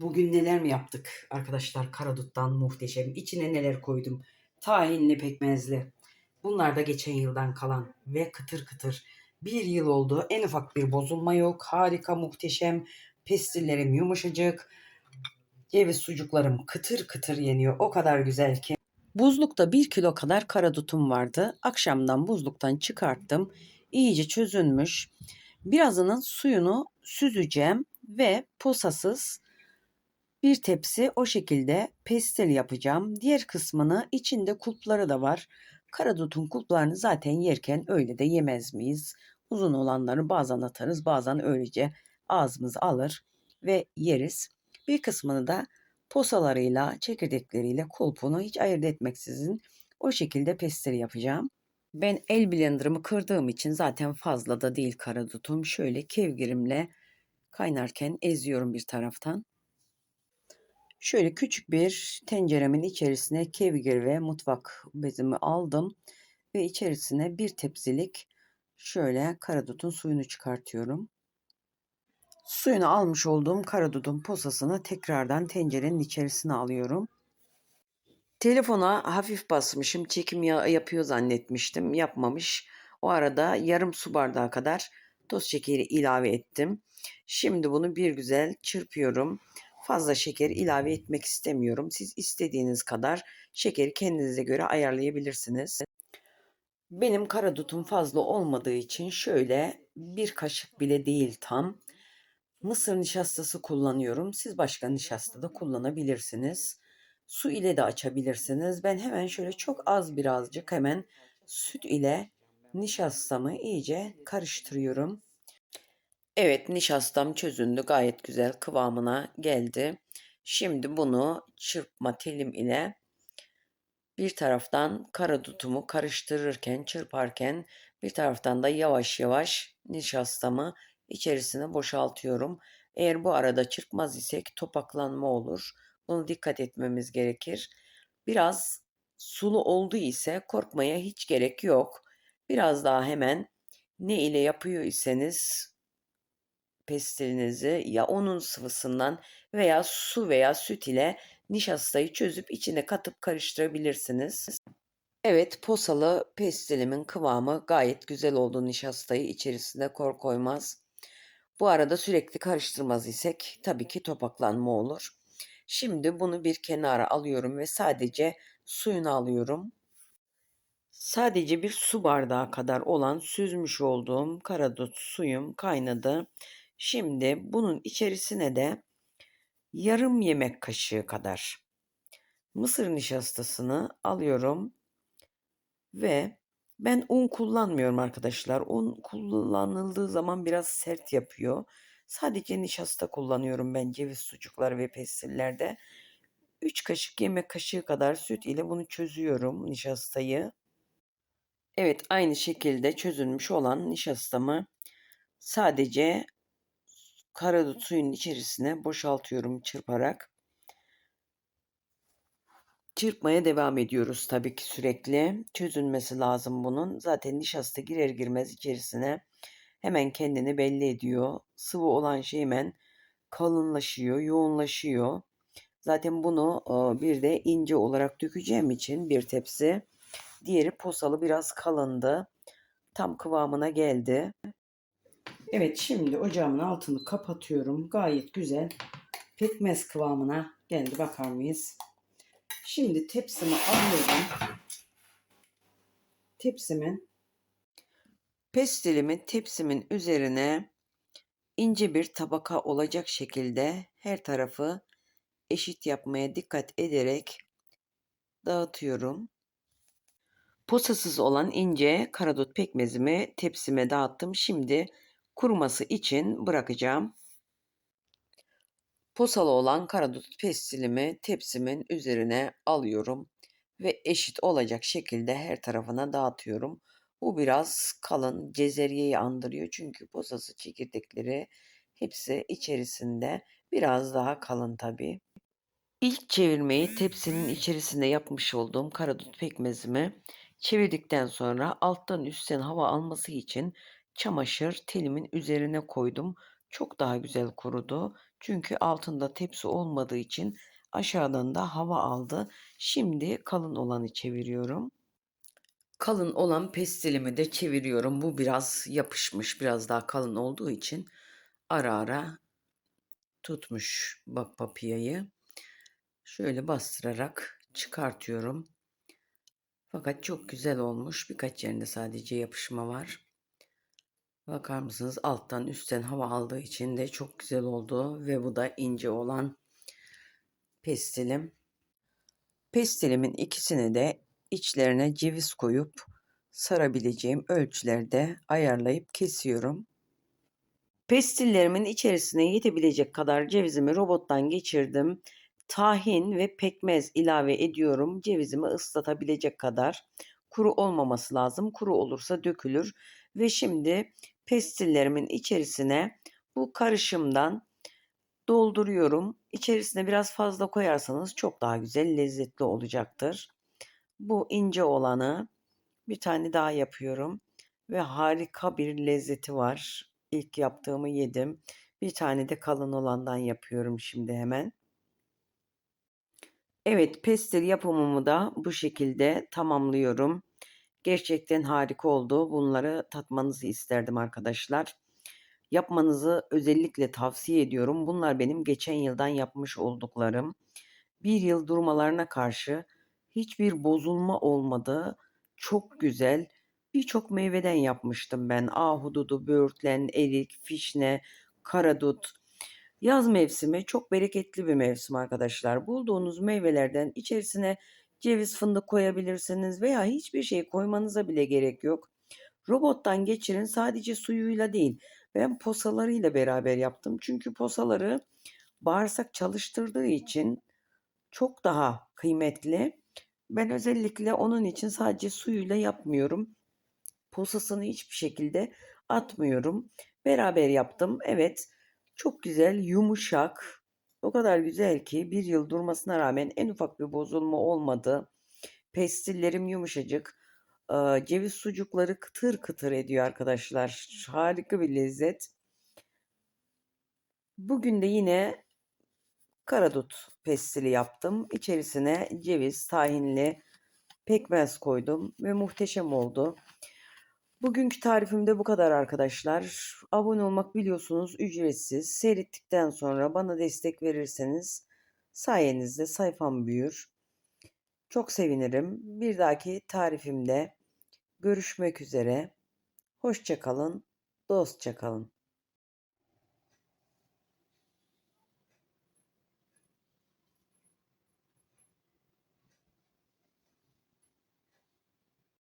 Bugün neler mi yaptık arkadaşlar karaduttan muhteşem. İçine neler koydum. Tahinli pekmezli. Bunlar da geçen yıldan kalan ve kıtır kıtır. Bir yıl oldu. En ufak bir bozulma yok. Harika muhteşem. Pestillerim yumuşacık. Ceviz sucuklarım kıtır kıtır yeniyor. O kadar güzel ki. Buzlukta bir kilo kadar karadutum vardı. Akşamdan buzluktan çıkarttım. İyice çözünmüş. Birazının suyunu süzeceğim ve posasız bir tepsi o şekilde pestil yapacağım. Diğer kısmını içinde kulpları da var. Karadutun kulplarını zaten yerken öyle de yemez miyiz? Uzun olanları bazen atarız bazen öylece ağzımız alır ve yeriz. Bir kısmını da posalarıyla, çekirdekleriyle kulpunu hiç ayırt etmeksizin o şekilde pestil yapacağım. Ben el blenderımı kırdığım için zaten fazla da değil karadutum. Şöyle kevgirimle kaynarken eziyorum bir taraftan. Şöyle küçük bir tenceremin içerisine kevgir ve mutfak bezimi aldım ve içerisine bir tepsilik şöyle karadutun suyunu çıkartıyorum. Suyunu almış olduğum karadutun posasını tekrardan tencerenin içerisine alıyorum. Telefona hafif basmışım. Çekim ya- yapıyor zannetmiştim. Yapmamış. O arada yarım su bardağı kadar toz şekeri ilave ettim. Şimdi bunu bir güzel çırpıyorum. Fazla şeker ilave etmek istemiyorum. Siz istediğiniz kadar şekeri kendinize göre ayarlayabilirsiniz. Benim karadutum fazla olmadığı için şöyle bir kaşık bile değil tam. Mısır nişastası kullanıyorum. Siz başka nişasta da kullanabilirsiniz. Su ile de açabilirsiniz. Ben hemen şöyle çok az birazcık hemen süt ile nişastamı iyice karıştırıyorum. Evet nişastam çözündü gayet güzel kıvamına geldi. Şimdi bunu çırpma telim ile bir taraftan karadutumu karıştırırken çırparken bir taraftan da yavaş yavaş nişastamı içerisine boşaltıyorum. Eğer bu arada çırpmaz isek topaklanma olur. Bunu dikkat etmemiz gerekir. Biraz sulu oldu ise korkmaya hiç gerek yok. Biraz daha hemen ne ile yapıyor iseniz pestilinizi ya onun sıvısından veya su veya süt ile nişastayı çözüp içine katıp karıştırabilirsiniz. Evet posalı pestilimin kıvamı gayet güzel oldu nişastayı içerisine kor koymaz. Bu arada sürekli karıştırmaz isek tabii ki topaklanma olur. Şimdi bunu bir kenara alıyorum ve sadece suyunu alıyorum. Sadece bir su bardağı kadar olan süzmüş olduğum karadut suyum kaynadı. Şimdi bunun içerisine de yarım yemek kaşığı kadar mısır nişastasını alıyorum ve ben un kullanmıyorum arkadaşlar. Un kullanıldığı zaman biraz sert yapıyor. Sadece nişasta kullanıyorum ben ceviz sucuklar ve pestillerde. 3 kaşık yemek kaşığı kadar süt ile bunu çözüyorum nişastayı. Evet aynı şekilde çözülmüş olan nişastamı sadece karadut suyun içerisine boşaltıyorum çırparak. Çırpmaya devam ediyoruz tabii ki sürekli. Çözülmesi lazım bunun. Zaten nişasta girer girmez içerisine hemen kendini belli ediyor. Sıvı olan şey hemen kalınlaşıyor, yoğunlaşıyor. Zaten bunu bir de ince olarak dökeceğim için bir tepsi. Diğeri posalı biraz kalındı. Tam kıvamına geldi. Evet şimdi ocağımın altını kapatıyorum. Gayet güzel pekmez kıvamına geldi bakar mıyız? Şimdi tepsimi alıyorum. Tepsimin pestilimi tepsimin üzerine ince bir tabaka olacak şekilde her tarafı eşit yapmaya dikkat ederek dağıtıyorum. Posasız olan ince karadut pekmezimi tepsime dağıttım. Şimdi kuruması için bırakacağım. Posalı olan karadut pestilimi tepsimin üzerine alıyorum ve eşit olacak şekilde her tarafına dağıtıyorum. Bu biraz kalın cezeriyeyi andırıyor çünkü posası çekirdekleri hepsi içerisinde biraz daha kalın tabi. İlk çevirmeyi tepsinin içerisinde yapmış olduğum karadut pekmezimi çevirdikten sonra alttan üstten hava alması için çamaşır telimin üzerine koydum. Çok daha güzel kurudu. Çünkü altında tepsi olmadığı için aşağıdan da hava aldı. Şimdi kalın olanı çeviriyorum. Kalın olan pestilimi de çeviriyorum. Bu biraz yapışmış, biraz daha kalın olduğu için ara ara tutmuş bak papiyayı. Şöyle bastırarak çıkartıyorum. Fakat çok güzel olmuş. Birkaç yerinde sadece yapışma var. Bakar mısınız alttan üstten hava aldığı için de çok güzel oldu. Ve bu da ince olan pestilim. Pestilimin ikisini de içlerine ceviz koyup sarabileceğim ölçülerde ayarlayıp kesiyorum. Pestillerimin içerisine yetebilecek kadar cevizimi robottan geçirdim. Tahin ve pekmez ilave ediyorum. Cevizimi ıslatabilecek kadar. Kuru olmaması lazım. Kuru olursa dökülür. Ve şimdi pestillerimin içerisine bu karışımdan dolduruyorum. İçerisine biraz fazla koyarsanız çok daha güzel lezzetli olacaktır. Bu ince olanı bir tane daha yapıyorum ve harika bir lezzeti var. İlk yaptığımı yedim. Bir tane de kalın olandan yapıyorum şimdi hemen. Evet, pestil yapımımı da bu şekilde tamamlıyorum. Gerçekten harika oldu. Bunları tatmanızı isterdim arkadaşlar. Yapmanızı özellikle tavsiye ediyorum. Bunlar benim geçen yıldan yapmış olduklarım. Bir yıl durmalarına karşı hiçbir bozulma olmadı. Çok güzel. Birçok meyveden yapmıştım ben. Ahududu, böğürtlen, erik, fişne, karadut. Yaz mevsimi çok bereketli bir mevsim arkadaşlar. Bulduğunuz meyvelerden içerisine ceviz fındık koyabilirsiniz veya hiçbir şey koymanıza bile gerek yok. Robottan geçirin sadece suyuyla değil. Ben posalarıyla beraber yaptım. Çünkü posaları bağırsak çalıştırdığı için çok daha kıymetli. Ben özellikle onun için sadece suyuyla yapmıyorum. Posasını hiçbir şekilde atmıyorum. Beraber yaptım. Evet çok güzel, yumuşak. O kadar güzel ki bir yıl durmasına rağmen en ufak bir bozulma olmadı. Pestillerim yumuşacık. Ceviz sucukları kıtır kıtır ediyor arkadaşlar. Harika bir lezzet. Bugün de yine karadut pestili yaptım. İçerisine ceviz, tahinli pekmez koydum ve muhteşem oldu. Bugünkü tarifim de bu kadar arkadaşlar. Abone olmak biliyorsunuz ücretsiz. Seyrettikten sonra bana destek verirseniz sayenizde sayfam büyür. Çok sevinirim. Bir dahaki tarifimde görüşmek üzere. Hoşça kalın, dostça kalın.